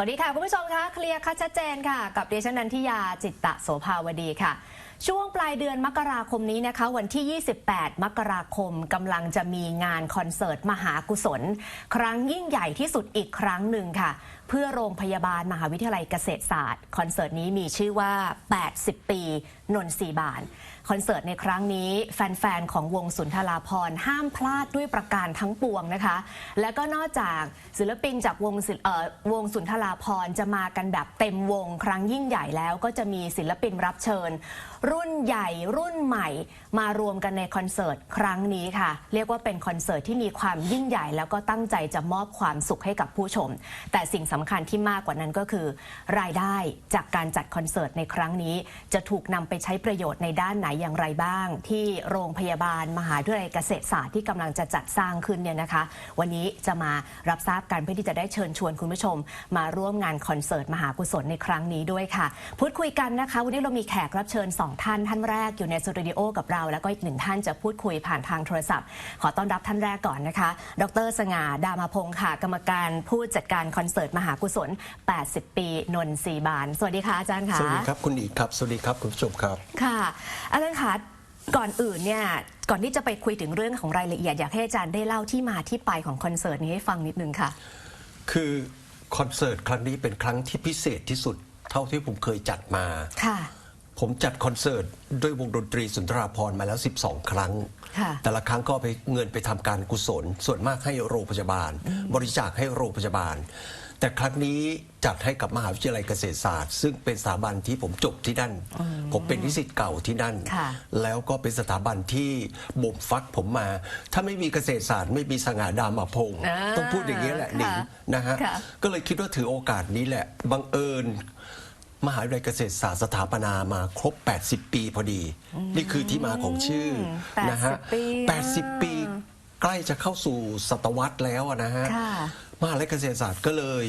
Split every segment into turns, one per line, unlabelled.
สวัสดีค่ะ คุณผู้ชมคะเคลียร์คัดชัดเจนค่ะ กับดิฉันนันทิยาจิตตะโสภาวดีค่ะ ช่วงปลายเดือนมกราคมนี้นะคะ วันที่ 28 มกราคมกำลังจะมีงานคอนเสิร์ตมหากุศล ครั้งยิ่งใหญ่ที่สุดอีกครั้งหนึ่งค่ะ เพื่อโรงพยาบาลมหาวิทยาลัยเกษตรศาสตร์ คอนเสิร์ตนี้มีชื่อว่า 80 ปีนนทรีบาน คอนเสิร์ตในครั้งนี้ แฟน ๆ ของวงสุนทราพรห้ามพลาดด้วยประการทั้งปวงนะคะ และก็นอกจากศิลปินจากวงศวงสุนทราพรจะมากันแบบเต็มวงครั้งยิ่งใหญ่แล้วก็จะมีศิลปินรับเชิญ รุ่นใหญ่รุ่นใหม่มารวมกันในคอนเสิร์ตครั้งนี้ค่ะ เรียกว่าเป็นคอนเสิร์ตที่มีความยิ่งใหญ่ แล้วก็ตั้งใจจะมอบความสุขให้กับผู้ชม แต่สิ่งสำคัญที่มากกว่านั้นก็คือ รายได้จากการจัดคอนเสิร์ตในครั้งนี้ จะถูกนำไปใช้ประโยชน์ในด้านไหนอย่างไรบ้าง ที่โรงพยาบาลมหาวิทยาลัยเกษตรศาสตร์ที่กำลังจะจัดสร้างขึ้นเนี่ยนะคะ วันนี้จะมารับทราบกันเพื่อที่จะได้เชิญชวนคุณผู้ชม มาร่วมงานคอนเสิร์ตมหากุศลในครั้งนี้ด้วยค่ะ พูดคุยกันนะคะวันนี้เรามีแขกรับเชิญสองท่านท่านแรกอยู่ในสตูดิโอกับเรา แล้วก็อีกหนึ่งท่านจะพูดคุยผ่านทางโทรศัพท์ ขอต้อนรับท่านแรกก่อนนะคะ ดร สง่าดามาพงศ์ค่ะกรรมการผู้จัดการคอนเสิร์ตมหากุศล 80 ปีนนทรีบาน สวัสดีค่ะอาจารย์ค่ะ
สวัสดีครับคุณอีกครับ สวัสดีครับคุณผู้ชมครับ
ค่ะอาจารย์คะก่อนอื่นเนี่ยก่อนที่จะไปคุยถึงเรื่องของรายละเอียดอยากให้อาจารย์ได้เล่าที่มาที่ไปของคอนเสิร์ตนี้ให้ฟังนิดนึงค่ะ
คือคอนเสิร์ตครั้งนี้เป็นครั้งที่พิเศษที่สุดเท่าที่ผมเคยจัดมา
ค่ะ
ผมจัดคอนเสิร์ตด้วยวงดนตรีสุนทราพรณ์มาแล้ว 12 ครั้ง
ค่ะ
แต่ละครั้งก็เอาไปเงินไปทำการกุศล ส่วนมากให้โรงพยาบาล บริจาคให้โรงพยาบาล แต่ครั้งนี้จัดให้กับมหาวิทยาลัยเกษตรศาสตร์ ซึ่งเป็นสถาบันที่ผมจบที่นั่น ผมเป็นนิสิตเก่าที่นั่น
ค่ะ
แล้วก็เป็นสถาบันที่บ่มฟักผมมา ถ้าไม่มีเกษตรศาสตร์ไม่มีสง่าดามาพงศ์
อ่า
ต้องพูดอย่างนี้ยแหละหนิง
ค่ะ
นะฮะ
ค่ะ
ก็เลยคิดว่าถือโอกาสนี้แหละบังเอิญ มหาวิทยาลัยเกษตรศาสตร์สถาปนามาครบ 80 ปีพอดี นี่คือที่มาของชื่อนะฮะ
80ปี
80 ปีใกล้จะเข้าสู่ศตวรรษแล้วอะนะฮะ
ค่ะ
มหาวิทยาลัยเกษตรศาสตร์ก็เลย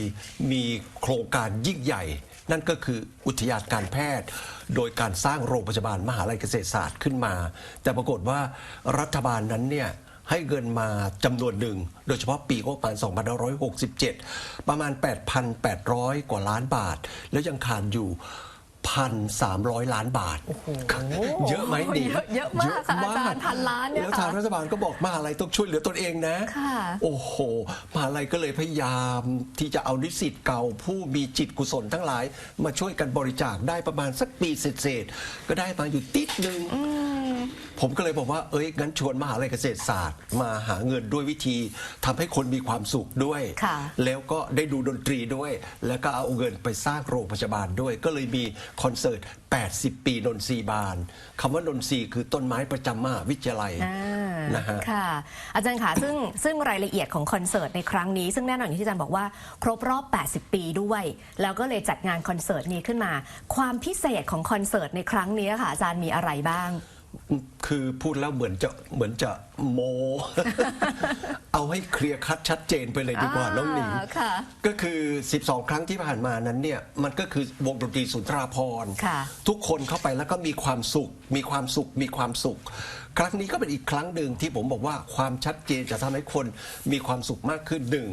มีโครงการยิ่งใหญ่ นั่นก็คืออุทยานการแพทย์ โดยการสร้างโรงพยาบาลมหาวิทยาลัยเกษตรศาสตร์ขึ้นมา แต่ปรากฏว่ารัฐบาลนั้นเนี่ย ให้เงินมาจำนวนหนึ่ง โดยเฉพาะปีงบประมาณ 2567 ประมาณ 8,800 กว่าล้านบาท แล้วยังขาดอยู่1,300ล้านบาท เยอะไหมดี
เยอะเยอะมากค่ะอาจารย์พันล้านเนี่ย
แล้ว
ค่ะ
ทางรัฐบาลก็บอกมหาลัยต้องช่วยเหลือตนเองนะ
ค่ะ
โอ้โหมหาลัยก็เลยพยายามที่จะเอานิสิตเก่าผู้มีจิตกุศลทั้งหลาย มาช่วยกันบริจาคได้ประมาณสักปีเศษๆก็ได้มาอยู่ติดหนึ่ง ผมก็เลยบอกว่า เอ้ยงั้นชวนมหาลัยเกษตรศาสตร์ มาหาเงินด้วยวิธีทำให้คนมีความสุขด้วย
ค่ะ
แล้วก็ได้ดูดนตรีด้วย แล้วก็เอาเงินไปสร้างโรงพยาบาลด้วย ก็เลยมีคอนเสิร์ต 80 ปีนนทรีบานคำว่านนทรีคือต้นไม้ประจำมหาวิทยาลัย
อ่า
นะฮะ
ค่ะ อาจารย์ค่ะซึ่งซึ่งรายละเอียดของคอนเสิร์ตในครั้งนี้ ซึ่งแน่นอนอย่างที่อาจารย์บอกว่า ครบรอบ 80 ปีด้วย แล้วก็เลยจัดงานคอนเสิร์ตนี้ขึ้นมา ความพิเศษของคอนเสิร์ตในครั้งนี้ค่ะอาจารย์มีอะไรบ้าง
คือพูดแล้วเหมือนจะเหมือนจะโม เอาให้เคลียร์คัดชัดเจนไปเลยดีกว่า
อ่า
น้องหนิง
ค่ะ
ก็คือ 12 ครั้งที่ผ่านมานั้นเนี่ยมันก็คือวงดนตรีสุนทราพรณ์
ค่ะ
ทุกคนเข้าไปแล้วก็มีความสุข มีความสุขมีความสุข ครั้งนี้ก็เป็นอีกครั้งหนึ่งที่ผมบอกว่าความชัดเจนจะทำให้คนมีความสุขมากขึ้นหนึ่ง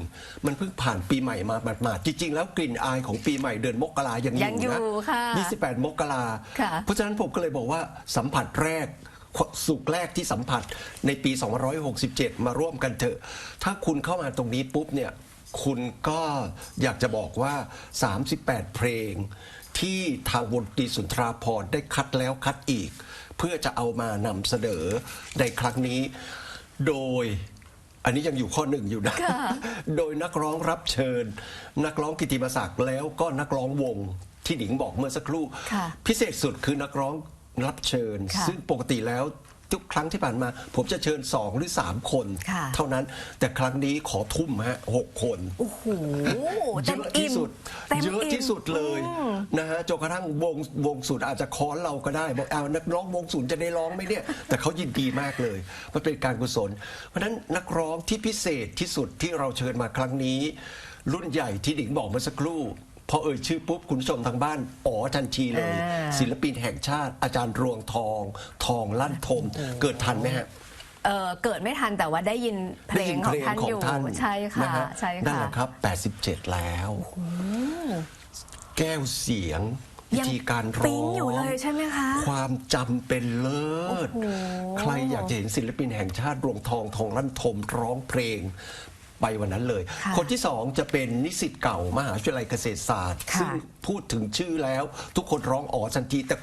มันเพิ่งผ่านปีใหม่มาหมาดๆจริง ๆ แล้วกลิ่นอายของปีใหม่เดือนมกรายังอ
ยังอยู่
ยู่นะ
ค่ะ
28 มกรา
ค่ะ
เพราะฉะนั้นผมก็เลยบอกว่าสัมผัสแรกสุขแรกที่สัมผัสในปี2567 มาร่วมกันเถอะ ถ้าคุณเข้ามาตรงนี้ปุ๊บเนี่ย คุณก็อยากจะบอกว่า 38 เพลง ที่ทางวงดนตรีสุนทราพรณ์ได้คัดแล้วคัดอีก เพื่อจะเอามานำเสนอในครั้งนี้ โดยอันนี้ยังอยู่ข้อหนึ่งอยู่นะ
ค่ะ
โดยนักร้องรับเชิญ นักร้องกิตติมศักดิ์แล้วก็นักร้องวงที่หนิงบอกเมื่อสักครู่
ค่ะ
พิเศษสุดคือนักร้องรับเชิญ
ค่ะ
ซึ่งปกติแล้ว ทุกครั้งที่ผ่านมา ผมจะเชิญ 2 หรือ 3 คน
ค่ะ
เท่านั้นแต่ครั้งนี้ขอทุ่มฮะหกคน
โอ้โห
เย
เต็ม
อะ
อิ่
ที่
ม
สุด
เต็ม
เยอะ
อิ่ม
ที่สุดเลยนะฮะจนกระทั่งวงวงศูนย์อาจจะค้อนเราก็ได้ บอกเอานักร้องวงศูนย์จะได้ร้องไหมเนี่ย แต่เขายินดีมากเลย มันเป็นการกุศล เพราะฉะนั้นนักร้องที่พิเศษที่สุดที่เราเชิญมาครั้งนี้ รุ่นใหญ่ที่หนิงบอกเมื่อสักครู่ พอเอ่ยชื่อปุ๊บคุณผู้ชมทางบ้านอ๋อทันทีเลย
อ่า
ศิลปินแห่งชาติ อาจารย์รวงทอง ทองลั่นทม เกิดทันไหมฮะ
เเอ่อเกิดไม่ทันแต่ว่าได้ยินเพลงของท่านอยู่ใช่ค่ะ
นะฮ
ใช่
นั่น
ค่ะ
แหละครับ 87 แล้ว แก้วเสียงวิ
ยัง
ธีการร้
ปิ๊
องง
อยู่เลยใช่ไหมคะ
ความจำเป็นเลิศ
โอ้โห
ใครอยากจะเห็นศิลปินแห่งชาติรวงทองทองลั่นทมร้องเพลง ไปวันนั้นเลย
ค่ะ
คนที่สองจะเป็นนิสิตเก่ามหาวิทยาลัยเกษตรศาสตร์
ค่ะ
ซึ่งพูดถึงชื่อแล้วทุกคนร้องอ๋อทันที แต่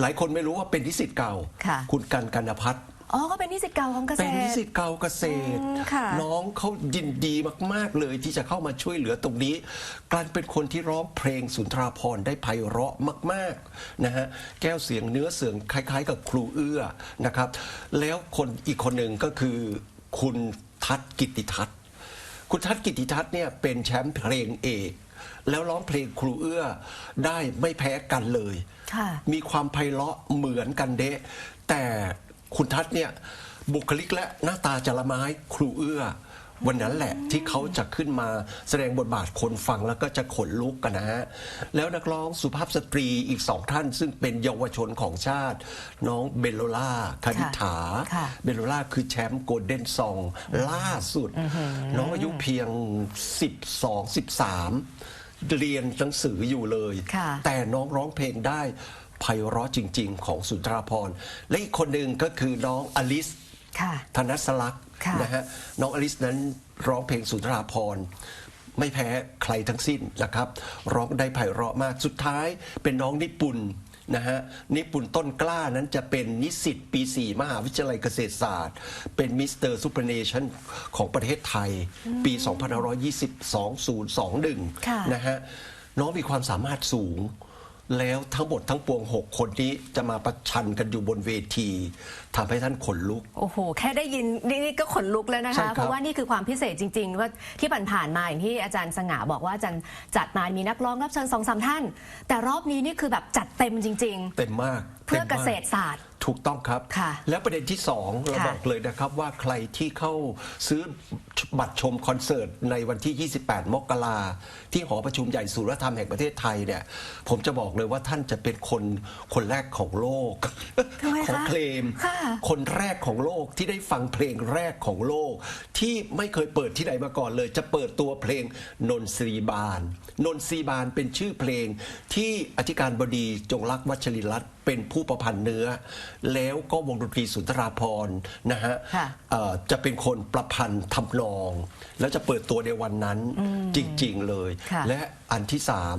หลายคนไม่รู้ว่าเป็นนิสิตเก่า
ค่ะ
คุณกันกันพัฒน์
อ๋อก็เป็นนิสิตเก่าของเกษ
เป็นนิ
ตร
สิตเก่าเกษตร
อืมค่ะ
น้องเขายินดีมาก ๆ เลยที่จะเข้ามาช่วยเหลือตรงนี้กลันเป็นคนที่ร้องเพลงสุนทราพรณ์ได้ไพเราะมาก ๆ นะฮะ แก้วเสียงเนื้อเสียงคล้าย ๆ กับครูเอื้อนะครับ แล้วคนอีกคนหนึ่งก็คือคุณทัศน์กิตติทัศน์ คุณทัศน์กิตติทัศน์เนี่ยเป็นแชมป์เพลงเอกแล้วร้องเพลงครูเอื้อได้ไม่แพ้กันเลย
ค่ะ
มีความไพเราะเหมือนกันเดะแต่คุณทัศน์เนี่ยบุคลิกและหน้าตาจะละไม้ครูเอื้อ วันนั้นแหละที่เขาจะขึ้นมาแสดงบทบาทคนฟังแล้วก็จะขนลุกกันนะฮะ แล้วนักร้องสุภาพสตรีอีกสองท่าน ซึ่งเป็นเยาวชนของชาติ น้องเบลโลล่าคณิษฐา
ค่ะ
เบลโลล่าคือแชมป์โกลเด้นซองล่าสุด น้องอายุเพียง 12 13 เรียนหนังสืออยู่เลย
ค่ะ
แต่น้องร้องเพลงได้ไพเราะจริง ๆ ของสุนทราพรณ์และอีกคนหนึ่งก็คือน้องอลิส
ค่ะ
ธนัสลักษณ์
ค่ะ
นะฮะน้องอลิสนั้นร้องเพลงสุนทราพรณ์ไม่แพ้ใครทั้งสิ้นนะครับ ร้องได้ไพเราะมากสุดท้ายเป็นน้องนิปุนนะฮะนิปุนต้นกล้านั้นจะเป็นนิสิตปี 4 มหาวิทยาลัยเกษตรศาสตร์ เป็นมิสเตอร์ซูเปอร์เนชั่นของประเทศไทย ปี 2520 2021
ค่ะ
นะฮะน้องมีความสามารถสูง แล้วทั้งหมดทั้งปวง 6 คนนี้จะมาประชันกันอยู่บนเวทีทำให้ท่านขนลุก
โอ้โห แค่ได้ยินนี่นี่ก็ขนลุกแล้วนะ
ใช่ครั
คะ
บ
เพราะว่านี่คือความพิเศษจริง ๆ ว่าที่ผ่านๆมาอย่างที่อาจารย์สง่าบอกว่าอาจารย์จัดมามีนักร้องรับเชิญสองสามท่าน แต่รอบนี้นี่คือแบบจัดเต็มจริง
เต็มมาก
ๆเพื่อเก
ต็มม
ษตรศาสตร์
ถูกต้องครับ
ค่ะ
แล้วประเด็นที่สองเรา
ค่ะ
บอกเลยนะครับว่าใครที่เข้าซื้อบัตรชมคอนเสิร์ตในวันที่ 28 มกราที่หอประชุมใหญ่สุรธรรมแห่งประเทศไทยเนี่ย ผมจะบอกเลยว่าท่านจะเป็นคนคนแรกของโลก
ทำไมคะ
ของเพลง
ค่ะ
คนแรกของโลกที่ได้ฟังเพลงแรกของโลก ที่ไม่เคยเปิดที่ไหนมาก่อนเลย จะเปิดตัวเพลงนนทรีบาน นนทรีบานเป็นชื่อเพลงที่อธิการบดีจงรักวัชริรัตน์ เป็นผู้ประพันธ์เนื้อ แล้วก็วงดนตรีสุนทราพรณ์นะฮะ
ค่ะ
เอ่อจะเป็นคนประพันธ์ทำนอง แล้วจะเปิดตัวในวันนั้นจริง ๆ เลย
ค่ะ
และอันที่สาม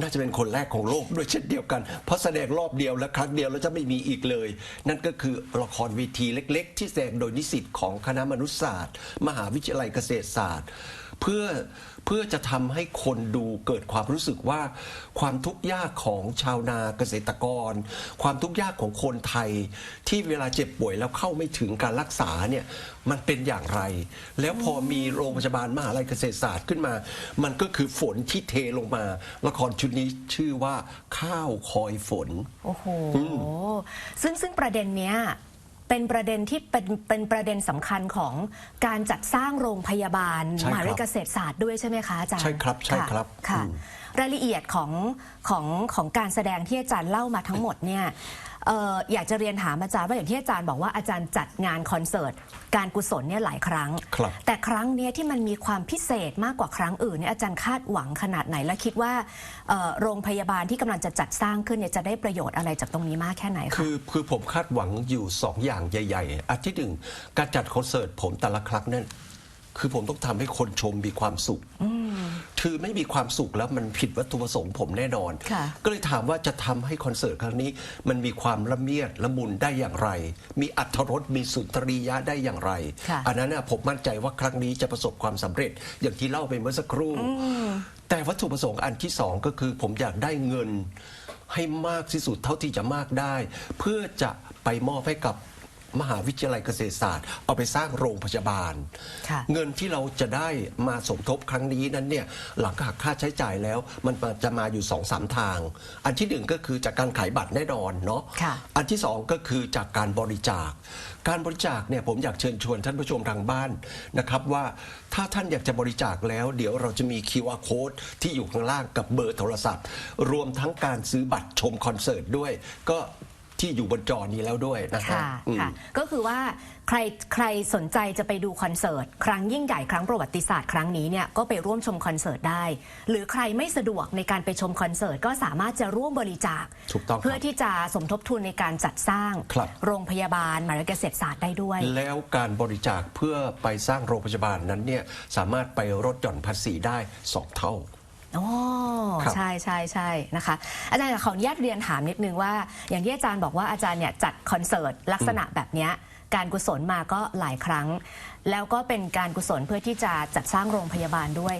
น่าจะเป็นคนแรกของโลกด้วยเช่นเดียวกัน เพราะแสดงรอบเดียวและครั้งเดียวแล้วจะไม่มีอีกเลย นั่นก็คือละครเวทีเล็ก ๆ ที่แสดงโดยนิสิตของคณะมนุษยศาสตร์ มหาวิทยาลัยเกษตรศาสตร์ เพื่อ เพื่อจะทำให้คนดูเกิดความรู้สึกว่า ความทุกข์ยากของชาวนาเกษตรกร ความทุกข์ยากของคนไทย ที่เวลาเจ็บป่วยแล้วเข้าไม่ถึงการรักษาเนี่ยมันเป็นอย่างไร แล้วพอมีโรงพยาบาลมหาลัยเกษตรศาสตร์ขึ้นมา มันก็คือฝนที่เทลงมา ละครชุดนี้ชื่อว่าข้าวคอยฝน
โอ้โหซึ่งซึ่งประเด็นเนี้ย เป็นประเด็นที่เป็นเป็นประเด็นสำคัญของการจัดสร้างโรงพยาบาล
ใช่ครับ
มหาวิทยาลัยเกษตรศาสตร์ด้วยใช่ไหมคะอาจารย์
ใช่ครับใช่ครับะ
ค่ะ
อืม
รายละเอียดของของของการแสดงที่อาจารย์เล่ามาทั้งหมดเนี่ย เอ่ออยากจะเรียนถามอาจารย์ว่าอย่างที่อาจารย์บอกว่าอาจารย์จัดงานคอนเสิร์ตการกุศลเนี่ยหลายครั้ง
ครับ
แต่ครั้งเนี้ยที่มันมีความพิเศษมากกว่าครั้งอื่นเนี่ยอาจารย์คาดหวังขนาดไหน และคิดว่าเอ่อโรงพยาบาลที่กำลังจะจัดสร้างขึ้นเนี่ยจะได้ประโยชน์อะไรจากตรงนี้มากแค่ไหนคะ
คือคือผมคาดหวังอยู่สองอย่างใหญ่ ๆ อันที่หนึ่งการจัดคอนเสิร์ตผมแต่ละครั้งนั่น คือผมต้องทำให้คนชมมีความสุขคือไม่มีความสุขแล้วมันผิดวัตถุประสงค์ผมแน่นอน
ค่ะ
ก็เลยถามว่าจะทำให้คอนเสิร์ตครั้งนี้ มันมีความละเมียดละมุนได้อย่างไร มีอัธรสมีสุนทรียะได้อย่างไร
ค่ะ
อันนั้นนะผมมั่นใจว่าครั้งนี้จะประสบความสำเร็จ อย่างที่เล่าไปเมื่อสักครู่ แต่วัตถุประสงค์อันที่สองก็คือ ผมอยากได้เงินให้มากที่สุดเท่าที่จะมากได้ เพื่อจะไปมอบให้กับ มหาวิทยาลัยเกษตรศาสตร์ เอาไปสร้างโรงพยาบาล
ค่ะ
เงินที่เราจะได้มาสมทบครั้งนี้นั้นเนี่ยหลังหักค่าใช้จ่ายแล้ว มันจะมาอยู่2อสามทาง อันที่หนึ่งก็คือจากการขายบัตรแน่นอนเนาะ
ค่ะ
อันที่สองก็คือจากการบริจาค การบริจาคเนี่ยผมอยากเชิญชวนท่านผู้ชมทางบ้านนะครับว่าถ้าท่านอยากจะบริจาคแล้ว เดี๋ยวเราจะมี QR code ที่อยู่ข้างล่างกับเบอร์โทรศัพท์ รวมทั้งการซื้อบัตรชมคอนเสิร์ตด้วย ก็ ที่อยู่บนจอนี้แล้วด้วยนะฮะ
ค่ะ
อืม
ค่ะ ก็คือว่าใครใครสนใจจะไปดูคอนเสิร์ต ครั้งยิ่งใหญ่ครั้งประวัติศาสตร์ครั้งนี้เนี่ยก็ไปร่วมชมคอนเสิร์ตได้ หรือใครไม่สะดวกในการไปชมคอนเสิร์ต ก็สามารถจะร่วมบริจาค
ถูกต้องครับ
เพื่อที่จะสมทบทุนในการจัดสร้าง
ครับ
โรงพยาบาลมหาวิทยาลัยเกษตรศาสตร์ได้ด้วย
แล้วการบริจาคเพื่อไปสร้างโรงพยาบาลนั้นเนี่ยสามารถไปลดหย่อนภาษีได้สองเท่า
อ๋อ
ครับ
ใช่ใช่ใช่นะคะ อาจารย์ขออนุญาตเรียนถามนิดนึงว่า อย่างที่อาจารย์บอกว่าอาจารย์เนี่ยจัดคอนเสิร์ตลักษณะแบบเนี้ยการกุศลมาก็หลายครั้ง แล้วก็เป็นการกุศลเพื่อที่จะจัดสร้างโรงพยาบาลด้วย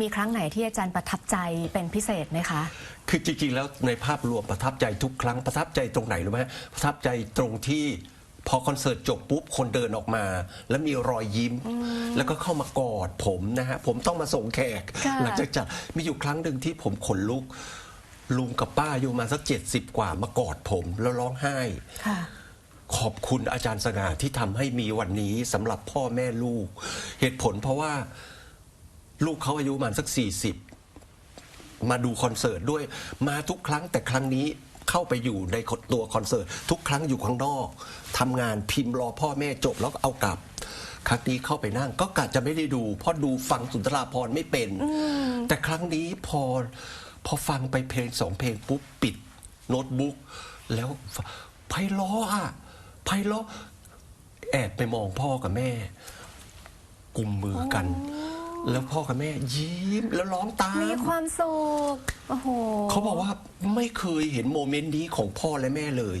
มีครั้งไหนที่อาจารย์ประทับใจเป็นพิเศษไหมคะ
คือจริงๆ แล้วในภาพรวมประทับใจทุกครั้งประทับใจตรงไหนรู้ไหมประทับใจตรงที่ พอคอนเสิร์ตจบปุ๊บคนเดินออกมา แล้วมีรอยยิ้ม แล้วก็เข้ามากอดผมนะฮะผมต้องมาส่งแขก
ค่ะ
หลัจากจัดมีอยู่ครั้งหนึ่งที่ผมขนลุก ลุงกับป้าอยู่มาสักเจ็ดสิบกว่ามากอดผมแล้วร้องไห้
ค่ะ
ขอบคุณอาจารย์สง่าที่ทำให้มีวันนี้สำหรับพ่อแม่ลูก เหตุผลเพราะว่าลูกเขาอายุประมาณสักสี่สิบมาดูคอนเสิร์ตด้วยมาทุกครั้งแต่ครั้งนี้ เข้าไปอยู่ในตัวคอนเสิร์ตทุกครั้งอยู่ข้างนอกทำงานพิมพ์รอพ่อแม่จบแล้วก็เอากลับ ครั้งนี้เข้าไปนั่งก็กะจะไม่ได้ดู เพราะดูฟังสุนทราพรณ์ไม่เป็น แต่ครั้งนี้พอพอฟังไปเพลงสองเพลงปุ๊บปิดโน้ตบุ๊กแล้วไพเราะอะไพเราะแอบไปมองพ่อกับแม่ กุมมือกัน แล้วพ่อกับแม่ยิ้มแล้วร้องตาม
มีความสุขโอ้โห
เขาบอกว่าไม่เคยเห็นโมเมนต์นี้ของพ่อและแม่เลย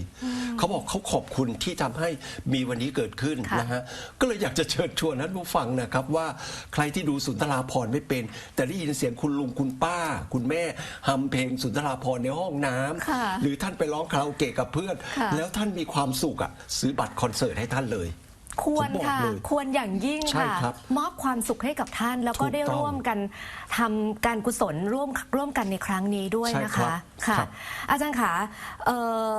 เขาบอกเขาขอบคุณที่ทำให้มีวันนี้เกิดขึ้น
ค่ะ
นะฮะ ก็เลยอยากจะเชิญชวนท่านผู้ฟังนะครับว่าใครที่ดูสุนทราพรณ์ไม่เป็น แต่ได้ยินเสียงคุณลุงคุณป้า คุณแม่ฮัมเพลงสุนทราพรณ์ในห้องน้ำ
ค่ะ
หรือท่านไปร้องคาราโอเกะกับเพื่อน
ค่ะ
แล้วท่านมีความสุขอะซื้อบัตรคอนเสิร์ตให้ท่านเลย
ควร
ผมบอก
ค่ะ
เลย
ควรอย่างยิ่ง
ใช่
ค่ะ
ครับ
มอบความสุขให้กับท่าน แล้วก็
ถูก
ได้
ต้อง
ร่วมกันทำการกุศลร่วมร่วมกันในครั้งนี้ด้วย
ใช่
นะ
ครั
คะ
บ
ค่ะ
ครับ
อาจารย์คะเอ่อ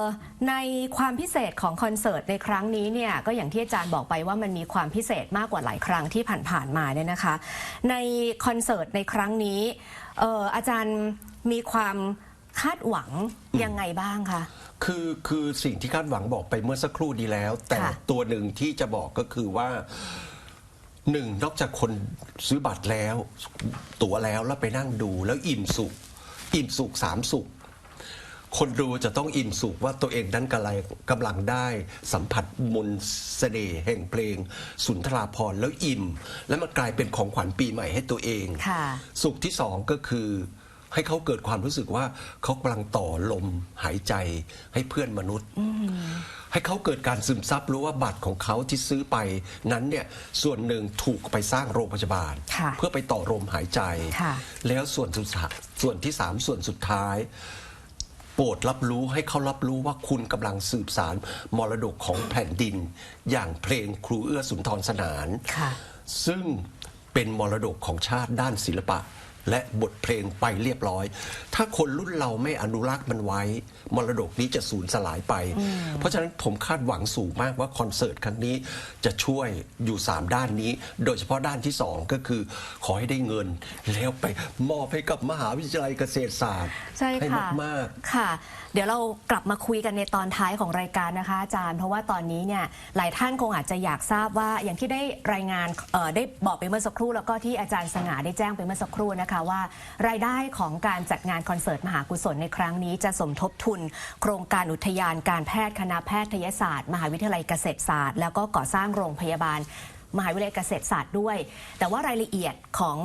ในความพิเศษของคอนเสิร์ตในครั้งนี้เนี่ยก็อย่างที่อาจารย์บอกไปว่ามันมีความพิเศษมากกว่าหลายครั้งที่ผ่านๆมาเนี่ยนะคะ ในคอนเสิร์ตในครั้งนี้เอ่ออาจารย์มีความ คาดหวังยังไงบ้างคะ
คือคือสิ่งที่คาดหวังบอกไปเมื่อสักครู่ดีแล้ว แต่
ค่ะ
ตัวหนึ่งที่จะบอกก็คือว่าหนึ่งนอกจากคนซื้อบัตรแล้ว ตั๋วแล้วแล้วไปนั่งดูแล้วอิ่มสุข อิ่มสุขสามสุข คนดูจะต้องอิ่มสุขว่าตัวเองนั้นกำลังกำลังได้สัมผัสมนต์เสน่ห์แห่งเพลง สุนทราพรณ์แล้วอิ่ม แล้วมันกลายเป็นของขวัญปีใหม่ให้ตัวเอง
ค่ะ
สุขที่สองก็คือ ให้เขาเกิดความรู้สึกว่าเขากำลังต่อลมหายใจให้เพื่อนมนุษย์ ให้เขาเกิดการซึมซับรู้ว่าบัตรของเขาที่ซื้อไปนั้นเนี่ยส่วนหนึ่งถูกไปสร้างโรงพยาบาล
ค่ะ
เพื่อไปต่อลมหายใจ
ค่ะ
แล้วส่วนสุดท้ายส่วนที่สามส่วนสุดท้าย โปรดรับรู้ให้เขารับรู้ว่าคุณกำลังสืบสารมรดกของแผ่นดิน อย่างเพลงครูเอื้อสุนทรสนาน
ค่ะ
ซึ่งเป็นมรดกของชาติด้านศิลปะ และบทเพลงไปเรียบร้อย ถ้าคนรุ่นเราไม่อนุรักษ์มันไว้ มรดกนี้จะสูญสลายไป เพราะฉะนั้นผมคาดหวังสูงมากว่าคอนเสิร์ตครั้งนี้จะช่วยอยู่ 3 ด้านนี้ โดยเฉพาะด้านที่ 2 ก็คือขอให้ได้เงิน แล้วไปมอบให้กับมหาวิทยาลัยเกษตรศาสตร์
ใช่
ให้
ค่ะ
มาก
ค่ะ เดี๋ยวเรากลับมาคุยกันในตอนท้ายของรายการนะคะอาจารย์ เพราะว่าตอนนี้เนี่ยหลายท่านคงอาจจะอยากทราบว่าอย่างที่ได้รายงานเอ่อได้บอกไปเมื่อสักครู่ แล้วก็ที่อาจารย์สง่าได้แจ้งไปเมื่อสักครู่นะคะว่า รายได้ของการจัดงานคอนเสิร์ตมหากุศลในครั้งนี้จะสมทบทุนโครงการอุทยานการแพทย์คณะแพทยศาสตร์ มหาวิทยาลัยเกษตรศาสตร์ แล้วก็ก่อสร้างโรงพยาบาล มหาวิทยาลัยเกษตรศาสตร์ด้วย แต่ว่ารายละเอียดของ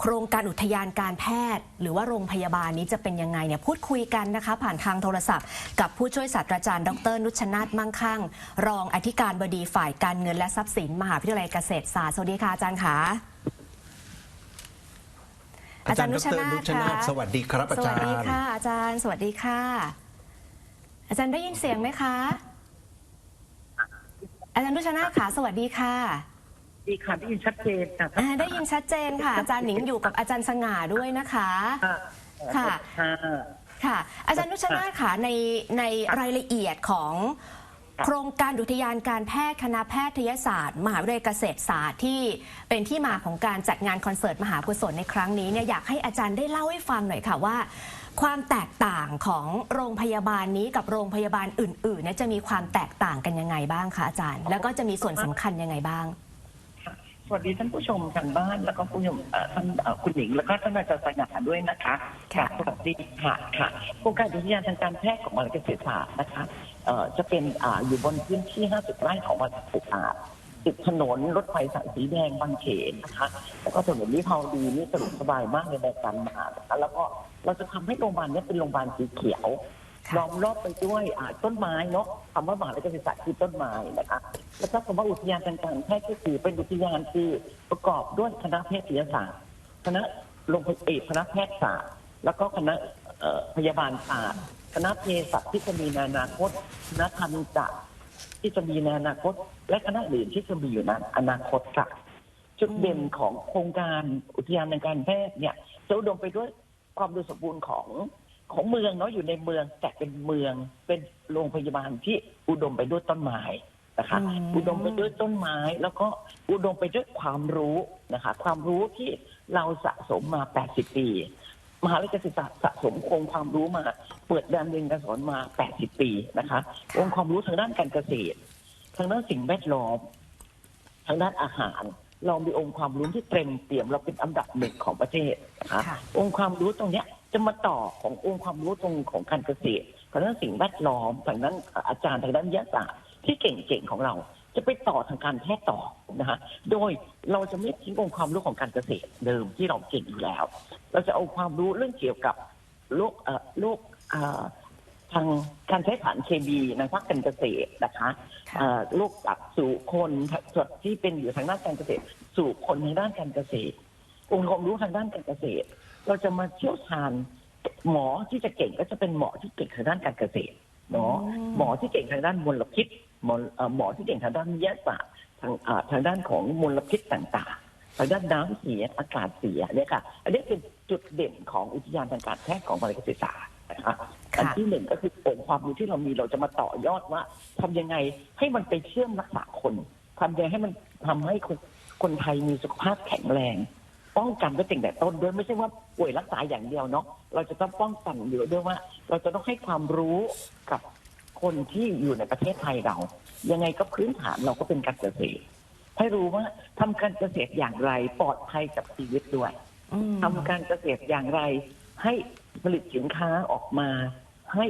โครงการอุทยานการแพทย์ หรือว่าโรงพยาบาลนี้จะเป็นยังไงเนี่ยพูดคุยกันนะคะ ผ่านทางโทรศัพท์ กับผู้ช่วยศาสตราจารย์ ดร นุชนาธมั่งคั่ง รองอธิการบดีฝ่ายการเงินและทรัพย์สิน มหาวิทยาลัยเกษตรศาสตร์สวัสดีค่ะอาจารย์คะ
ๆอาจารย์ดรนุชนาธ
ค่ะ
สวัสดีครับอา
ส
จา
วั
ร
สดี
ย์
ค่ะอาจารย์สวัสดีค่ะ อาจารย์ได้ยินเสียงไหมคะ อาจารย์นุชนาธค่ะสวัสดีค่ะ
ดีค่ะได้ยินชัดเจนค่ะ
อ่าได้ยินชัดเจนค่ะ อาจารย์หนิงอยู่กับอาจารย์สง่าด้วยนะคะ
ค่ะ
ค่ะ
ค่ะ
ค่ะอาจารย์นุชนาธค่ะในในรายละเอียดของโครงการอุทยานการแพทย์คณะแพทยศาสตร์ มหาวิทยาลัยเกษตรศาสตร์ที่เป็นที่มาของการจัดงานคอนเสิร์ตมหากุศลในครั้งนี้เนี่ยอยากให้อาจารย์ได้เล่าให้ฟังหน่อยค่ะว่า ความแตกต่างของโรงพยาบาลนี้กับโรงพยาบาลอื่นๆเนี่ยจะมีความแตกต่างกันยังไงบ้างคะอาจารย์ แล้วก็จะมีส่วนสำคัญยังไงบ้าง
สวัสดีท่านผู้ชมทางบ้านแล้วก็ผู้ชมเอ่อท่านเอ่อคุณหญิง แล้วก็ท่านอาจารย์สง่าด้วยนะคะ
ค่ะ
สวัสดีค่ะค่ะโครงการวิทยาทางการแพทย์ของมหาวิทยาลัยเกษตรศาสตร์นะคะเอ่อจะเป็นอ่าอยู่บนพื้นที่ 50 ไร่ของมหาวิทยาลัยเกษตรศาสตร์ ติดถนนรถไฟสายสีแดงบางเขนนะคะ แล้วก็ถนนวิภาวดีนี่สะดวกสบายมากเลยในการมานะคะแล้วก็เราจะทำให้โรงพยาบาลเนี้เป็นโรงพยาบาลสีเขียว
ค่ะ
ล้อมรอบไปด้วยอ่าต้นไม้เนาะคำว่ามหาวิทยาลัยเกษตรศาสตร์คือต้นไม้นะคะแล้วก็คำว่าอุทยานทางการแพทย์ก็คือเป็นอุทยานที่ประกอบด้วยคณะแพทยศาสตร์คณะโรงพยาบาลเอกคณะแพทยศาสตร์ แล้วก็คณะเอ่อพยาบาลศาสตร์คณะเภสัชที่จะมีในอนาคตคณะทันตะ ที่จะมีในอนาคต และคณะอื่นที่จะมีอยู่ในอนาคตค่ะจุดเด่นของโครงการอุทยานทางการแพทย์เนี่ยจะอุดมไปด้วยความดูสมบูรณ์ของของเมืองเนาะอยู่ในเมืองแต่เป็นเมืองเป็นโรงพยาบาลที่อุดมไปด้วยต้นไม้นะคะ
อืม
อุดมไปด้วยต้นไม้ แล้วก็อุดมไปด้วยความรู้นะคะ ความรู้ที่เราสะสมมา 80 ปี มหาวิทยาลัยเกษตรศาสตร์สะสมองค์ความรู้มา เปิดการเรียนการสอนมา 80 ปีนะคะ องค์ความรู้ทางด้านการเกษตร ทางด้านสิ่งแวดล้อม ทางด้านอาหาร เรามีองค์ความรู้ที่เต็มเปี่ยมเราเป็นอันดับหนึ่งของประเทศนะคะ
ค่ะ
องค์ความรู้ตรงเนี้ยจะมาต่อขององค์ความรู้ตรงของการเกษตรทางด้านสิ่งแวดล้อมทางด้านอาจารย์ทางด้านวิทยาศาสตร์ที่เก่งๆของเรา จะไปต่อทางการแพทย์ต่อนะฮะโดยเราจะไม่ทิ้งองค์ความรู้ของการเกษตรเดิมที่เราเก่งอยู่แล้ว เราจะเอาความรู้เรื่องเกี่ยวกับโรคเอ่อโรคเอ่อทางการใช้สารเคมีในภาคการเกษตรนะคะ
ค่ะ
เอ่อโรคตับสู่คนส่วนที่เป็นอยู่ทางด้านการเกษตร สู่คนในด้านการเกษตร องค์ความรู้ทางด้านการเกษตร เราจะมาเชี่ยวชาญหมอที่จะเก่งก็จะเป็นหมอที่เก่งทางด้านการเกษตรเนาะ
อืม
หมอที่เก่งทางด้านมลพิษ หมอเอ่อหมอที่เก่งทางด้านวิทยาศาสตร์ทางอ่าทางด้านของมลพิษต่างๆทางด้านน้ำเสียอากาศเสียเนี่ยค่ะ อันนี้เป็นจุดเด่นของอุทยานทางการแพทย์ของมหาวิทยาลัยเกษตรศาสตร์นะคะ
ค่ะ
อันที่หนึ่งก็คือองค์ความรู้ที่เรามีเราจะมาต่อยอดว่าทำยังไงให้มันไปเชื่อมรักษาคนทำยังไงให้มันทำให้คนคนไทยมีสุขภาพแข็งแรง ป้องกันไว้ตั้งแต่ต้นด้วยไม่ใช่ว่าป่วยรักษาอย่างเดียวเนาะเราจะต้องป้องกันอยู่ด้วยว่า เราจะต้องให้ความรู้กับ คนที่อยู่ในประเทศไทยเรา ยังไงก็พื้นฐานเราก็เป็นการเกษตร ให้รู้ว่าทำการเกษตรอย่างไรปลอดภัยกับชีวิตด้วย
อืม
ทำการเกษตรอย่างไร ให้ผลิตสินค้าออกมา ให้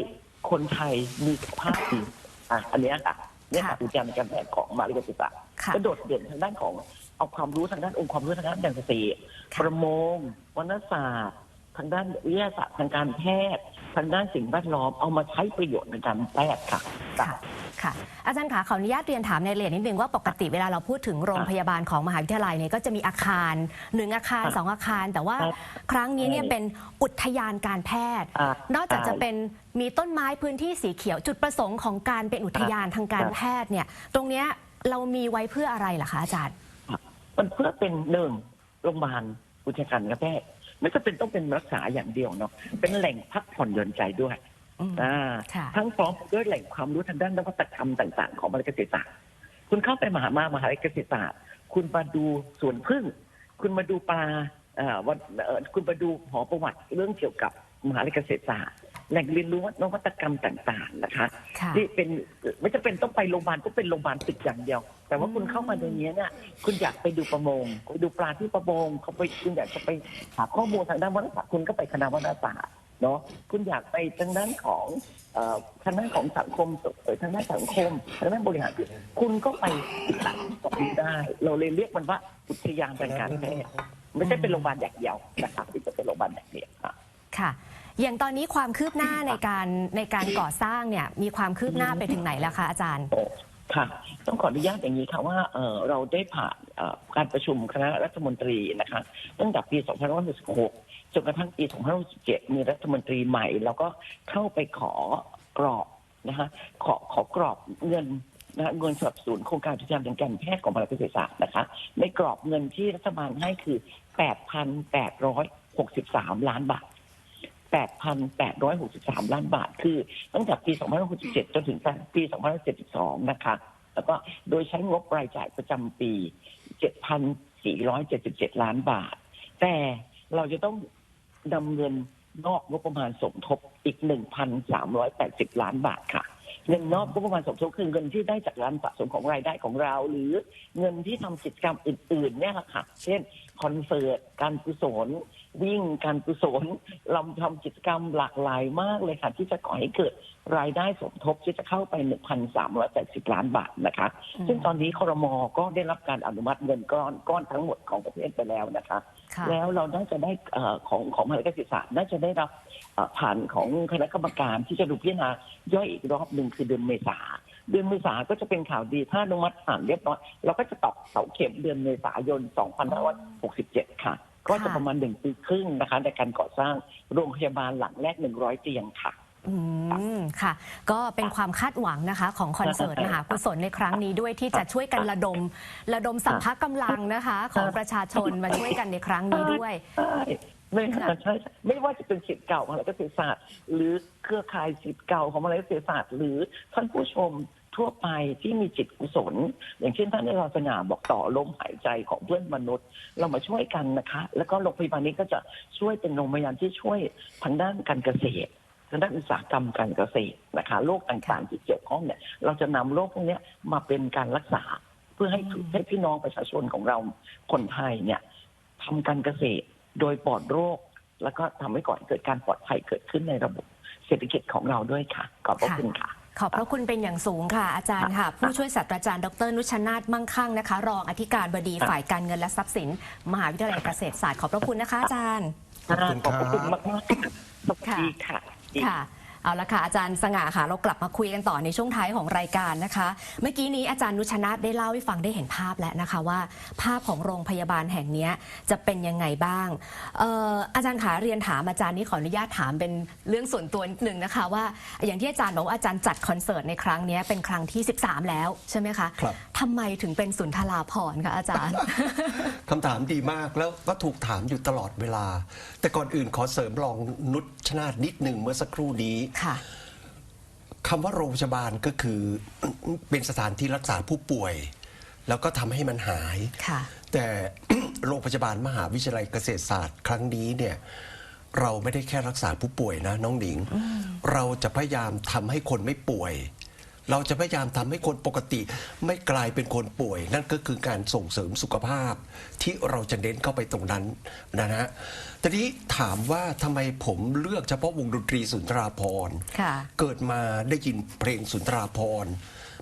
คนไทยมีสุขภาพดีอะอันเนี้ยค่ะเนี่ยค่ะ
ค่ะ
อุทยานการแพทย์ของมหาวิทยาลัยเกษตรศาสตร์
ค่ะ
ก็โดดเด่นทางด้านของเอาความรู้ทางด้านองค์ความรู้ทางด้านการเกษตร
ค่ะ
ประมงวรรณศาสตร์ ทางด้านวิทยาศาสตร์ทางการแพทย์ ทางด้านสิ่งแวดล้อมเอามาใช้ประโยชน์ในการแพทย์ค่ะ
ค่ะค่ะ อาจารย์คะขออนุญาตเรียนถามในละเอียดนิดนึงว่าปกติเวลาเราพูดถึงโรงพยาบาลของมหาวิทยาลัยเนี่ยก็จะมีอาคารหนึ่งอาคาร
ค่ะ
สองอาคาร แต่ว่า
ครับ
ครั้งนี้เนี่ยเป็นอุทยานการแพทย์
อ่าน
อกจากจะ
ใช่
เป็นมีต้นไม้พื้นที่สีเขียวจุดประสงค์ของการเป็นอุทยานทางการ
ครับ
แพทย์เนี่ย ตรงเนี้ยเรามีไว้เพื่ออะไรล่ะคะอาจารย์
มันเพื่อเป็นหนึ่งโรงพยาบาลอุทยานการแพทย์ ไม่ก็เป็นต้องเป็นรักษาอย่างเดียวเนาะเป็นแหล่งพักผ่อนหย่อนใจด้วย
อืม
อ่า
ค่ะ
ทั้งพร้อมด้วยแหล่งความรู้ทางด้านนวัตกรรมต่าง ๆ ของมหาวิทยาลัยเกษตรศาสตร์คุณเข้าไปมหามามหาวิทยาลัยเกษตรศาสตร์ คุณมาดูสวนพึ่ง คุณมาดูปลาเอ่อวันเอ่อคุณมาดูหอประวัติเรื่องเกี่ยวกับมหาวิทยาลัยเกษตรศาสตร์ แหล่งเรียนรู้นวัตกรรมต่างๆนะคะ
ค่ะ
ที่เป็นไม่จะเป็นต้องไปโรงพยาบาลก็เป็นโรงพยาบาลตึกอย่างเดียว แต่ว่าคุณเข้ามาในนี้เนี่ยคุณอยากไปดูประมงไปดูปลาที่ประมงเขาไปคุณอยากจะไปหาข้อมูลทางด้านวัฒนศาสตร์คุณก็ไปคณะวัฒนศาสตร์เนาะคุณอยากไปทางด้านของเอ่อทางด้านของสังคมเอ่อทางด้านสังคมทางด้านบริหารคุณก็ไปศึกษาตรงนี้ได้ เราเลยเรียกมันว่าอุทยานทางการแพทย์ไม่ใช่เป็นโรงพยาบาลอย่างเดียวนะครับที่จะเป็นโรงพยาบาลอย่างเดียวครับ
ค่ะ อย่างตอนนี้ความคืบหน้าในการในการก่อสร้างเนี่ยมีความคืบหน้าไปถึงไหนแล้วคะอาจารย์
ค่ะ ต้องขออนุญาตอย่างนี้ค่ะว่าเอ่อเราได้ผ่านเอ่อการประชุมคณะรัฐมนตรีนะคะตั้งแต่ปี 2566จนกระทั่งปี 2567 มีรัฐมนตรีใหม่ แล้วก็เข้าไปขอกรอบนะคะขอขอกรอบเงินนะคะเงินสนับสนุนโครงการพิจารณาการแพทย์ของมหาวิทยาลัยเกษตรศาสตร์นะคะ ในกรอบเงินที่รัฐบาลให้คือ 8,863 ล้านบาท 8,863 ล้านบาท คือตั้งแต่ปี2567 จนถึงปี2572 นะคะ แล้วก็โดยใช้งบรายจ่ายประจำปี 7,477 ล้านบาท แต่เราจะต้องนำเงินนอกงบประมาณสมทบอีก 1,380 ล้านบาทค่ะ เงินนอกงบประมาณสมทบคือเงินที่ได้จากการสะสมของรายได้ของเรา หรือเงินที่ทำกิจกรรมอื่น ๆ เนี่ยแหละค่ะ เช่นคอนเสิร์ตการกุศล วิ่งการกุศลเราทำกิจกรรมหลากหลายมากเลยค่ะ ที่จะก่อให้เกิดรายได้สมทบที่จะเข้าไป 1,380 ล้านบาทนะคะ
อืม
ซึ่งตอนนี้ครมก็ได้รับการอนุมัติเงินก้อนก้อนทั้งหมดของประเทศไปแล้วนะคะ
ค่ะ
แล้วเราน่าจะได้เอ่อของของมหาวิทยาลัยเกษตรศาสตร์น่าจะได้รับเอ่อผ่านของคณะกรรมการที่จะดูพิจารณาย่อยอีกรอบหนึ่งคือเดือนเมษาเดือนเมษาก็จะเป็นข่าวดีถ้าอนุมัติผ่านเรียบร้อยเราก็จะตอกเสาเข็มเดือนเมษายน 2567 ค่ะ ก็จะประมาณหนึ่งปีครึ่งนะคะ ในการก่อสร้างโรงพยาบาลหลังแรก100เตียงค่ะ
อืมค่ะ ก็เป็นความคาดหวังนะคะ ของคอนเสิร์ตมหากุศลในครั้งนี้ด้วยที่จะช่วยกันระดม ระดมสัพพะกำลังนะคะ ของประชาชนมาช่วยกันในครั้งนี้ด้วย
ใช่ไม่
ค่ะ
ใช่ใช่ไม่ว่าจะเป็นศิษย์เก่าของมหาวิทยาลัยเกษตรศาสตร์ หรือเครือข่ายศิษย์เก่าของมหาวิทยาลัยเกษตรศาสตร์ หรือท่านผู้ชม ทั่วไปที่มีจิตกุศล อย่างเช่นท่านในศาสนาบอกต่อลมหายใจของเพื่อนมนุษย์ เรามาช่วยกันนะคะ แล้วก็โรงพยาบาลนี้ก็จะช่วยเป็นโรงพยาบาลที่ช่วยทางด้านการเกษตรทางด้านอุตสาหกรรมการเกษตรนะคะโรคต่างๆที่เกี่ยวข้องเนี่ยเราจะนำโรคพวกนี้มาเป็นการรักษา เพื่อให้ให้พี่น้องประชาชนของเราคนไทยเนี่ยทำการเกษตรโดยปลอดโรค แล้วก็ทำให้ก่อนเกิดการปลอดภัยเกิดขึ้นในระบบเศรษฐกิจของเราด้วยค่ะ ขอบพระคุณค่ะ
ขอบพระคุณเป็นอย่างสูงค่ะ อาจารย์ค่ะ ผู้ช่วยศาสตราจารย์ดรนุชนาถมั่งคั่งนะคะ รองอธิการบดีฝ่ายการเงินและทรัพย์สิน มหาวิทยาลัยเกษตรศาสตร์ขอบพระคุณนะคะอาจารย์
ขอบคุณ
ขอบพระคุณ
ครับ
มากมากๆสวัสดีค่ะ
ค่ะ เอาละค่ะอาจารย์สง่าค่ะ เรากลับมาคุยกันต่อในช่วงท้ายของรายการนะคะ เมื่อกี้นี้อาจารย์นุชนาธได้เล่าให้ฟังได้เห็นภาพแล้วนะคะว่า ภาพของโรงพยาบาลแห่งเนี้ยจะเป็นยังไงบ้างเอ่ออาจารย์ขาเรียนถามอาจารย์นี่ขออนุญาตถามเป็นเรื่องส่วนตัวนิดนึงนะคะว่าอย่างที่อาจารย์บอกว่าอาจารย์จัดคอนเสิร์ตในครั้งเนี้ยเป็นครั้งที่ 13 แล้วใช่ไหมคะ
ครับ
ทำไมถึงเป็นสุนทราภรณ์คะอาจารย์
คำถามดีมากแล้วก็ถูกถามอยู่ตลอดเวลา แต่ก่อนอื่นขอเสริมรองนุชชนาธนิดหนึ่งเมื่อสักครู่นี้
ค่ะ
คำว่าโรงพยาบาลก็คือเป็นสถานที่รักษาผู้ป่วย แล้วก็ทำให้มันหาย
ค่ะ
แต่โรงพยาบาลมหาวิทยาลัยเกษตรศาสตร์ครั้งนี้เนี่ยเราไม่ได้แค่รักษาผู้ป่วยนะน้องหนิง เราจะพยายามทำให้คนไม่ป่วย เราจะพยายามทำให้คนปกติไม่กลายเป็นคนป่วย นั่นก็คือการส่งเสริมสุขภาพ ที่เราจะเน้นเข้าไปตรงนั้นนะฮะทีนี้ถามว่าทำไมผมเลือกเฉพาะวงดนตรีสุนทราภรณ์
ค่ะ
เกิดมาได้ยินเพลงสุนทราภรณ์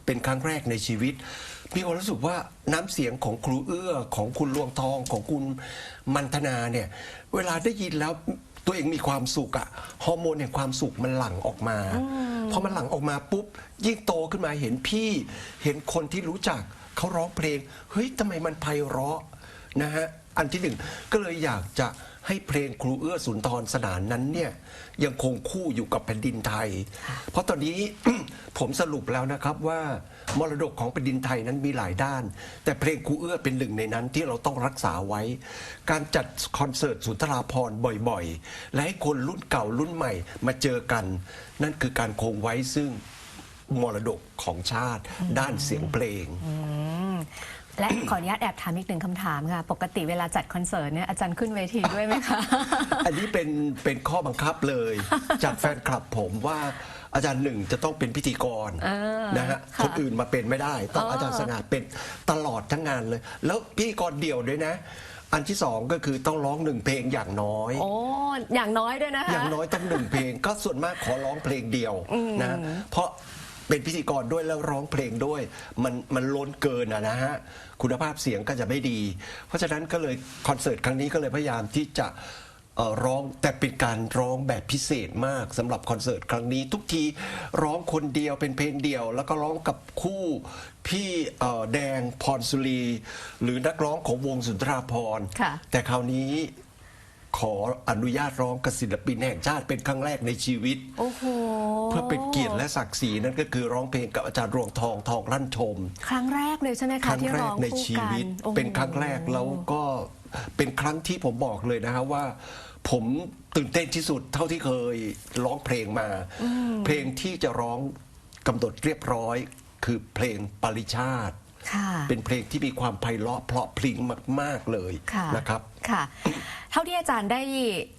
เป็นครั้งแรกในชีวิต มีความรู้สึกว่าน้ำเสียงของครูเอื้อของคุณลวงทองของคุณมันธนาเนี่ย เวลาได้ยินแล้ว ตัวเองมีความสุขอะฮอร์โมนแห่งความสุขมันหลั่งออกมาพอมันหลั่งออกมาปุ๊บ ยิ่งโตขึ้นมาเห็นพี่เห็นคนที่รู้จักเขาร้องเพลง เฮ้ยทำไมมันไพเราะนะฮะอันที่หนึ่งก็เลยอยากจะ ให้เพลงครูเอื้อสุนทรสนานนั้นเนี่ยยังคงคู่อยู่กับแผ่นดินไทย เพราะตอนนี้ ผมสรุปแล้วนะครับว่ามรดกของแผ่นดินไทยนั้นมีหลายด้าน แต่เพลงครูเอื้อเป็นหนึ่งในนั้นที่เราต้องรักษาไว้ การจัดคอนเสิร์ตสุนทราพรณ์บ่อยๆ และให้คนรุ่นเก่ารุ่นใหม่มาเจอกัน นั่นคือการคงไว้ซึ่งมรดกของชาติด้านเสียงเพลง
และขออนุญาตแอบถามอีกหนึ่งคำถามค่ะ ปกติเวลาจัดคอนเสิร์ตเนี่ยอาจารย์ขึ้นเวทีด้วยไหมคะ
อันนี้เป็นเป็นข้อบังคับเลย จากแฟนคลับผมว่าอาจารย์หนึ่งจะต้องเป็นพิธีกร
อ่า
นะฮะ
ค่ะ
คนอื่นมาเป็นไม่ได้ ต้อง
อ๋ออ
อาจารย์สง่าเป็นตลอดทั้งงานเลย แล้วพิธีกรเดี่ยวด้วยนะ อันที่สองก็คือต้องร้องหนึ่งเพลงอย่างน้อย
โอ้อย่างน้อยด้วยนะคะ
อย่างน้อยต้องหนึ่งเพลง ก็ส่วนมากขอร้องเพลงเดียวนะ เพราะ เป็นพิธีกรด้วยแล้วร้องเพลงด้วย มันมันล้นเกินอะนะฮะคุณภาพเสียงก็จะไม่ดี เพราะฉะนั้นก็เลยคอนเสิร์ตครั้งนี้ก็เลยพยายามที่จะเอ่อร้องแต่เป็นการร้องแบบพิเศษมากสำหรับคอนเสิร์ตครั้งนี้ ทุกทีร้องคนเดียวเป็นเพลงเดียว แล้วก็ร้องกับคู่พี่เอ่อแดงพรสุรี หรือนักร้องของวงสุนทราพรณ์
ค่ะ
แต่คราวนี้ ขออนุญาตร้องกับศิลปินแห่งชาติเป็นครั้งแรกในชีวิต
โอ้โห
เพื่อเป็นเกียรติและศักดิ์ศรีนั่นก็คือร้องเพลงกับอาจารย์รวงทองทองลั่นชม
ครั้งแรกเลยใช่ไหม
ค
คะ
รั้ง
ที่
แร
ร้
ก
อง
ใน
คู่
ชี
กัน
วิต
โอ้โห
เป็นครั้งแรกแล้วก็เป็นครั้งที่ผมบอกเลยนะฮะว่า ผมตื่นเต้นที่สุดเท่าที่เคยร้องเพลงมา เพลงที่จะร้องกำหนดเรียบร้อย คือเพลงปริชาติ
ค่ะ
เป็นเพลงที่มีความไพเราะเพราะพริ้งมาก ๆ เลย
ค่ะ
นะครับ
ค่ะเท่าที่อาจารย์ได้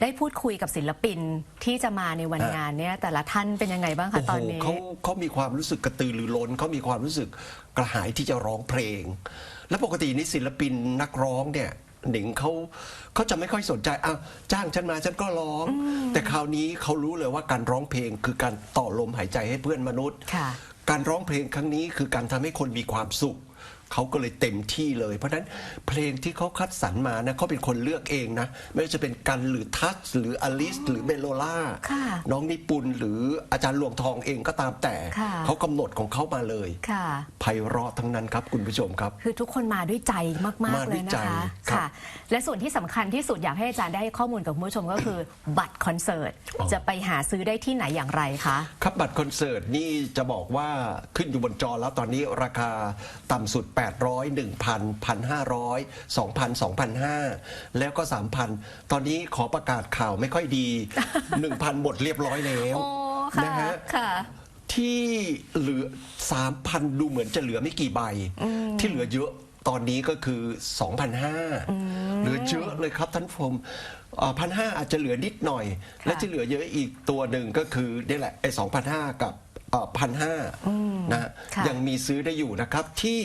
ได้พูดคุยกับศิลปินที่จะมาในวัน
ฮะ
งานเนี่ยแต่ละท่านเป็นยังไงบ้างคะ
โอ้
ต
โห
อนนี้
เขาเขามีความรู้สึกกระตือรือร้นเขามีความรู้สึกกระหายที่จะร้องเพลง และปกตินี่ศิลปินนักร้องเนี่ยหนิงเขาเขาจะไม่ค่อยสนใจอะจ้างฉันมาฉันก็ร้อง แต่คราวนี้เขารู้เลยว่าการร้องเพลงคือการต่อลมหายใจให้เพื่อนมนุษย์
ค่ะ
การร้องเพลงครั้งนี้คือการทำให้คนมีความสุข เขาก็เลยเต็มที่เลย เพราะฉะนั้นเพลงที่เขาคัดสรรมานะเขาเป็นคนเลือกเองนะ ไม่ว่าจะเป็นกันหรือทัชหรืออลิสหรือเบลโลล่า
ค่ะ
น้องนิปุนหรืออาจารย์หลวงทองเองก็ตามแต่
ค่ะ
เขากำหนดของเขามาเลย
ค่ะ
ไพเราะทั้งนั้นครับคุณผู้ชมครับ
คือทุกคนมาด้วยใจมาก
มา
ๆเล
ด้วย
ย
ใจ
นะคะ
ครับ
ค่ะ และส่วนที่สำคัญที่สุดอยากให้อาจารย์ได้ข้อมูลกับคุณผู้ชมก็คือ บัตรคอนเสิร์ต
อ๋อ
จะไปหาซื้อได้ที่ไหนอย่างไรคะ
ครับบัตรคอนเสิร์ตนี่จะบอกว่าขึ้นอยู่บนจอแล้วตอนนี้ราคาต่ำสุด800 1,000 1,500 2,000 2,500 แล้วก็ 3,000 ตอนนี้ขอประกาศข่าวไม่ค่อยดี 1,000 หมดเรียบร้อยแล้ว
โอ้ค่ะ
นะฮะ
ค่ะ
ที่เหลือ 3,000 ดูเหมือนจะเหลือไม่กี่ใบ ที่เหลือเยอะตอนนี้ก็คือ2,500เหลือเยอะเลยครับท่านผู้ชมพันห้าอาจจะเหลือนิดหน่อย และที่เหลือเยอะอีกตัวหนึ่งก็คือนี่แหละไอ้สองพันห้ากับ พันห้านะฮะ
ค่ะ
ยังมีซื้อได้อยู่นะครับ ที่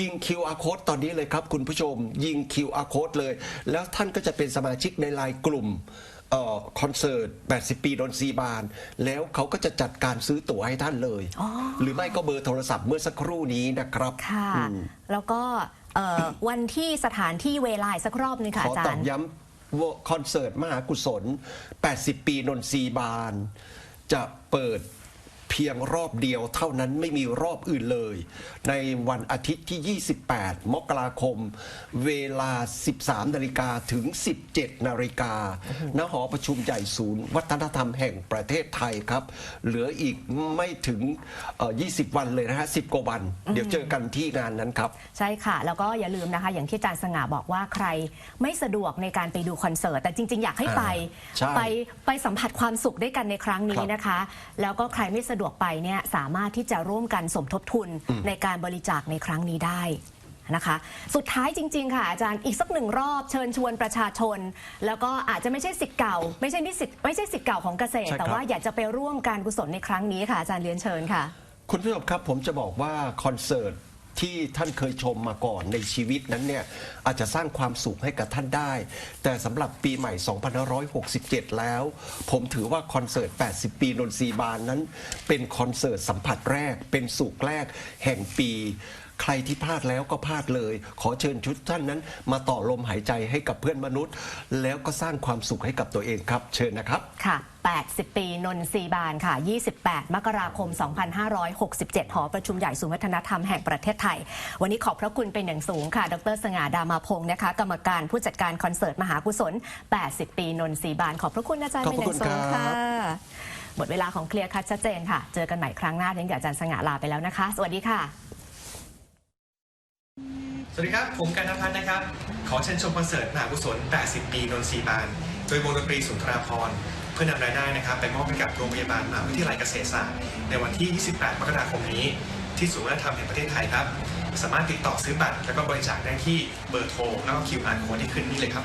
ยิง QR code ตอนนี้เลยครับ คุณผู้ชมยิง QR code เลย แล้วท่านก็จะเป็นสมาชิกในไลน์กลุ่มเอ่อคอนเสิร์ต 80 ปีดนซีบาน แล้วเขาก็จะจัดการซื้อตั๋วให้ท่านเลย
อ๋อ
หรือไม่ก็เบอร์โทรศัพท์เมื่อสักครู่นี้นะครับ
ค่ะ
อืม
แล้วก็เอ่อวันที่สถานที่เวลาอีกสักรอบหนึงค่ะ
ขอ
อาจา
ตอ
ร
บ
ย์
ย้ำว่าคอนเสิร์ตมหากุศล 80 ปีนนทรีบาน จะเปิด เพียงรอบเดียวเท่านั้นไม่มีรอบอื่นเลย ในวันอาทิตย์ที่ 28 มกราคม เวลา 13 นาฬิกาถึง 17 นาฬิกาณหอประชุมใหญ่ศูนย์ วัฒนธรรมแห่งประเทศไทยครับ เหลืออีกไม่ถึงเอ่อ20 วันเลยนะฮะ 10 กว่าวัน เดี๋ยวเจอกันที่งานนั้นครับ
ใช่ค่ะ แล้วก็อย่าลืมนะคะ อย่างที่อาจารย์สง่าบอกว่าใครไม่สะดวกในการไปดูคอนเสิร์ต แต่จริง ๆ อยากให้ไป
ใช่
ไปไปสัมผัสความสุขด้วยกันในครั้งนี้
ครับ
นะคะ แล้วก็ใครไม่สะดวกไปเนี่ยสามารถที่จะร่วมกันสมทบทุนในการบริจาคในครั้งนี้ได้นะคะสุดท้ายจริง ๆ ค่ะอาจารย์อีกสักหนึ่งรอบเชิญชวนประชาชน แล้วก็อาจจะไม่ใช่สิทธิ์เก่า ไม่ใช่นิสิตไม่ใช่สิทธิ์เก่าของเกษตร
ใช่ครับ
แต่ว่าอยากจะไปร่วมการกุศลในครั้งนี้ค่ะอาจารย์เรียนเชิญค่ะ
คุณผู้ชมครับผมจะบอกว่าคอนเสิร์ต ที่ท่านเคยชมมาก่อนในชีวิตนั้นเนี่ยอาจจะสร้างความสุขให้กับท่านได้ แต่สำหรับปีใหม่ 2567 แล้ว ผมถือว่าคอนเสิร์ต 80 ปีนนทรีบานนั้น เป็นคอนเสิร์ตสัมผัสแรก เป็นสุขแรกแห่งปี ใครที่พลาดแล้วก็พลาดเลย ขอเชิญชุดท่านนั้น มาต่อลมหายใจให้กับเพื่อนมนุษย์ แล้วก็สร้างความสุขให้กับตัวเองครับ เชิญนะครับ
ค่ะ 80 ปีนนทรีบานค่ะ 28 มกราคม 2567 หอประชุมใหญ่ศูนย์วัฒนธรรมแห่งประเทศไทย วันนี้ขอบพระคุณเป็นอย่างสูงค่ะ ดร สง่าดามาพงศ์นะคะ กรรมการผู้จัดการคอนเสิร์ตมหากุศล 80 ปีนนทรีบาน ขอบพระคุณอาจารย์
ขอบ
เป็น
พ
อ
ระ
ย่างสูง
คุณครั
ค่ะ
บ
หมดเวลาของเคลียร์คัดชัดเจนค่ะ เจอกันใหม่ครั้งหน้าเรียนกับอาจารย์สง่าลาไปแล้วนะคะ สวัสดีค่ะ
สวัสดีครับ ผมกันนพัฒน์นะครับ ขอเชิญชมคอนเสิร์ตมหากุศล 80 ปีนนทรีบาน โดยวงดนตรีสุนทราพรเพื่อนำรายได้นะครับ ไปมอบให้กับโรงพยาบาลมหาวิทยาลัยเกษตรศาสตร์ ในวันที่ 28 มกราคมนี้ ที่ศูนย์วัฒนธรรมแห่งประเทศไทยครับ สามารถติดต่อซื้อบัตร แล้วก็บริจาคได้ที่เบอร์โทรแล้วก็ QR code ที่ขึ้นนี่เลยครับ